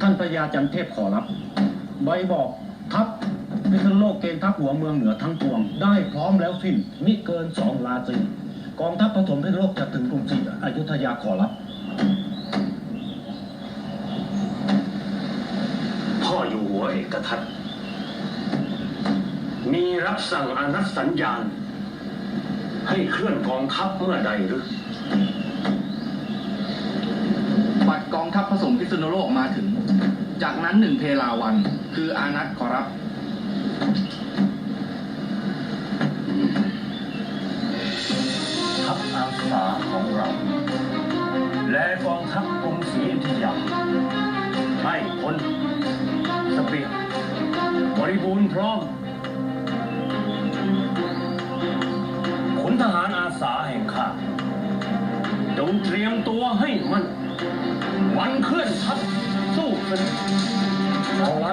ท่านพระยาจันเทพขอรับ ใบบอกทัพพิษณุโลกเกณฑ์ทัพหัวเมืองเหนือทั้งปวง ได้พร้อมแล้วสิ้นมิเกินสองราตรีกองทัพผสมพิษณุโลกจะถึงกรุงศรีอยุธยาขอรับพ่ออยู่หัวเอกทัตมีรับสั่งอนัตสัญญาณ ให้เคลื่อนกองทัพเมื่อใดหรือ บัตรกองทัพผสมพิษณุโลกมาถึง จากนั้นหนึ่งเพลาวัน คืออานัตขอรับ ทัพอาสาของเรา และกองทัพกรุงศรีอยุธยาให้คนสเปียบริบูรณ์พร้อมขุนทหารอาสาแห่งข้าจงเตรียมตัวให้มัน วันเคลื่อนทัพสู้ศึกเอาละ